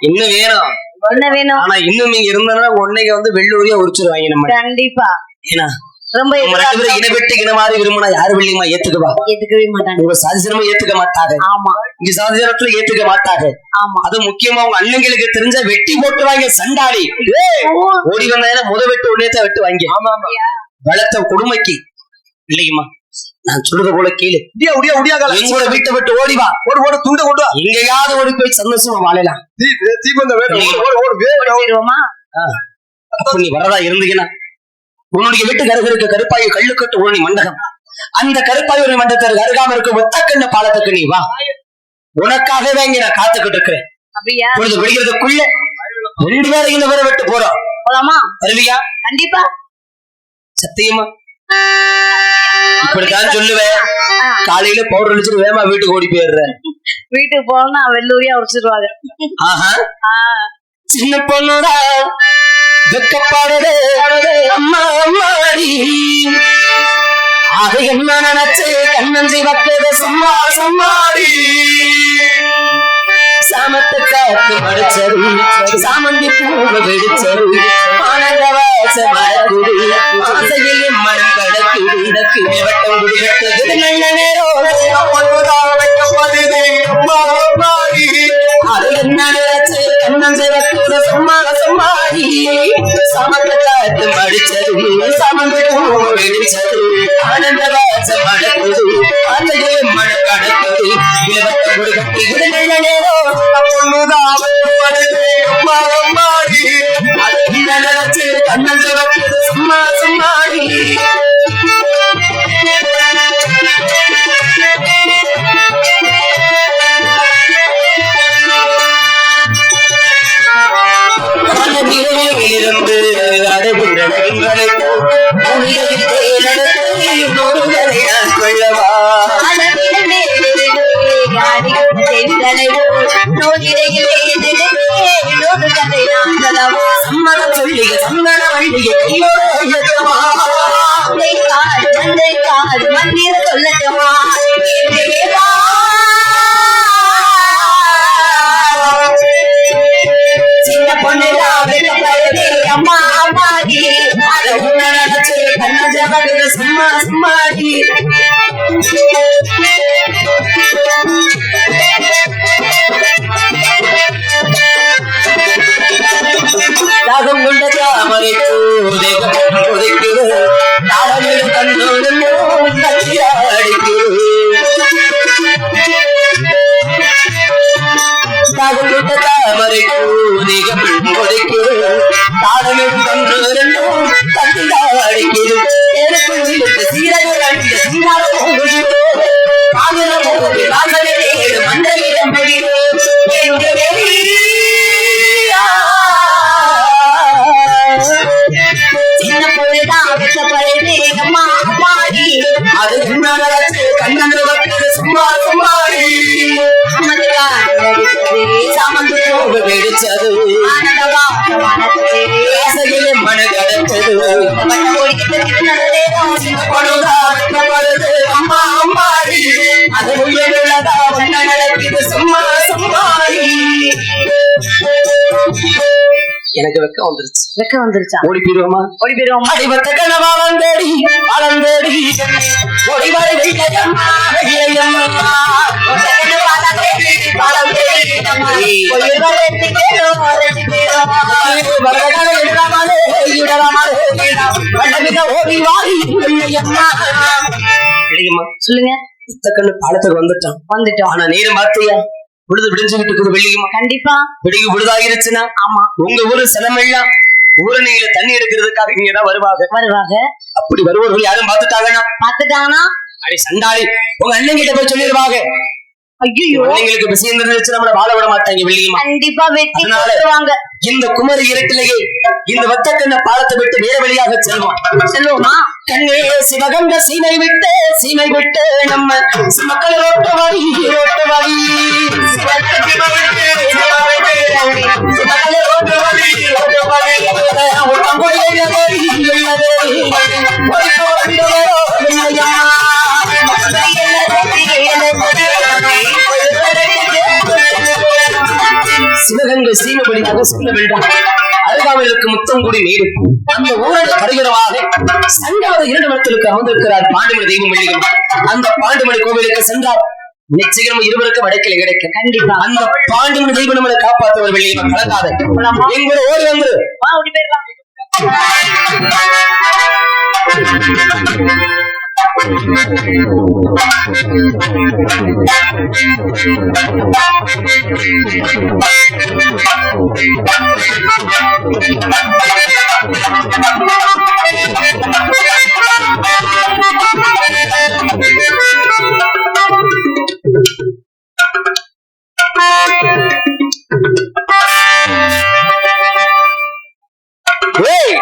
இன்னும் வேணும். என்ன வேணும். ஆனா இன்னும் நீங்க இருந்தா உன்னைக்கு வந்து வெள்ளூரியா உரிச்சிருவாங்க நம்ம. கண்டிப்பா. ஏன்னா ரொம்ப பேரும் இனவெட்டு இனமாறி விரும்பினா யாரு வெள்ளியமா? ஏத்துக்குவா? ஏத்துக்கவே மாட்டாங்க. உங்க சாதிசனமா ஏத்துக்க மாட்டாங்க. ஆமா. இங்க சாதிசனத்துல ஏத்துக்க மாட்டாங்க. ஆமா. அது முக்கியமா உங்க அண்ணங்களுக்கு தெரிஞ்ச வெட்டி போட்டுருவாங்க சண்டாளி. ஏய், ஓடி வந்தாங்க முத வெட்டு உடனே தான் வெட்டு வாங்கி. வளர்த்த கொடுமைக்கு. இல்லையுமா நான் சொல்றத போல கேளு. உடியா உடியா உடியா எங்களோட வீட்டை விட்டு ஓடி வா. ஓடு ஓடு துண்ட கொண்டு வா. எங்கேயாவது ஓடி போய் சந்தோஷமா வாழலாம். தீ தீபந்த வேணும். அப்ப நீ வரதா இருந்தீங்கன்னா உன்னுடைய வீட்டு கருகருக்கு கருப்பாயு கள்ளுக்கட்டு உரணி மண்டகம். அந்த கருப்பாயூரி மண்டலத்தில் அருகாம இருக்கும் ஒத்தக்கண்ண பாலத்துக்கு நீ வா. உனக்காகவே இங்க நான் காத்துக்கிட்டு இருக்கிறேன். அப்படியா? பொழுது விடுகிறதுக்குள்ள ரெண்டு பேரும் இந்த பேரை விட்டு போறோம். போலாமா? வருவியா? கண்டிப்பா. சத்தியமா? இப்படித்தான் சொல்லுவேன். காலையில பவுடர் அடிச்சுட்டு வேமா வீட்டுக்கு ஓடி போயிடுறேன். வீட்டுக்கு போனா வெள்ளூரியா உரிச்சிருவாங்க. சின்ன பொண்ணுடா வெக்கப்பாடுதே அம்மா அம்மாடி. அது என்ன நினைச்சு கண்ணஞ்சி வக்கது சும்மா சும்மாடி. சாமத்து காத்து மடிச்சது சாமந்தி பூவ வெடிச்சது. ஆனந்த வாச மரக்குடி ஆசையில் மனம் கடக்குடி வட்டம் குடி கட்டது நல்ல நேரம் அது என்ன நினைச்சு கண்ணஞ்சி வக்கது சும்மா சும்மாடி சாமத்து காத்து மனம் கடக்குடி அடைகிற பெண்களை ஒருவரை நான் கொள்ளவா சம்மதம் சொல்லிய சந்தன வள்ளிய கையோடு மந்திர அது என்ன நடச்சு கண்ணன் வந்தது சும்மா சும்மாடி சாமந்து பூவு வெடிச்சது ஆசையிலே மனதடைச்சது படுதா வெட்டப்படுது அம்மா எனக்கு வெக்கம் வந்துருச்சு. வெக்க வந்துருச்சா? ஓடி போயிருவோமா ஓடி போயிருவோமா அடிபட்ட கனவா வந்தேடி வளர்ந்தேடி ஓடி வரை வெள்ளையம்மா வெள்ளையம்மா சொல்லுங்க. புத்தக்கண்ணு பாலத்துக்கு வந்துட்டான். வந்துட்டோம். ஆனா நேரம் பார்த்தியா? விழுது விடிஞ்சுகிட்டு இருக்குது கண்டிப்பா. விடிகு விழுதாகிருச்சுன்னா ஆமா. உங்க ஊரு சிலமெல்லாம் ஊரணியில தண்ணி எடுக்கிறதுக்காக இங்கதான் வருவாங்க. வருவாங்க. அப்படி வருவர்கள் யாரும் பார்த்துட்டாங்கன்னா? பாத்துட்டாங்கன்னா அடி சண்டாளி உங்க அண்ணன் கிட்ட போய் சொல்லிடுவாங்க. ஐயோ பிள்ளைங்களுக்கு பிசி இருந்துச்சு நம்மள வாழ விட மாட்டாங்க வெள்ளியம்மா கண்டிப்பா வெட்டி அதனால- இந்த குமரி இருட்டிலேயே இந்த வத்தக்கண்ண பாலத்தை விட்டு வேற வழியாக செல்வோம். செல்வோமா? கண்ணே சிவகங்க சீமை விட்டு சீமை விட்டு நம்ம மக்கள் ரோட்டு வழி ரோட்டு வழி. மக்கள் சிவகங்கை சீமபடியாக சொல்ல வேண்டாம் அருகாமையிலுக்கு முத்தம் கூடி நீர். அந்த ஊரல் கருகிறவாக சங்கமத இரண்டு மரத்திற்கு அமர்ந்திருக்கிறார் பாண்டுமணி தெய்வம் வெள்ளியம் அந்த பாண்டுமணி கோவிலுக்கு சென்றார் நிச்சயம் இருவருக்கும் அடைக்கலை கிடைக்கும். கண்டிப்பா. அந்த பாண்டுமணி தெய்வம் நம்மளை காப்பாற்றுவர் வெள்ளியம் கலங்காத எங்களோட ஓடி வந்து வா Wait!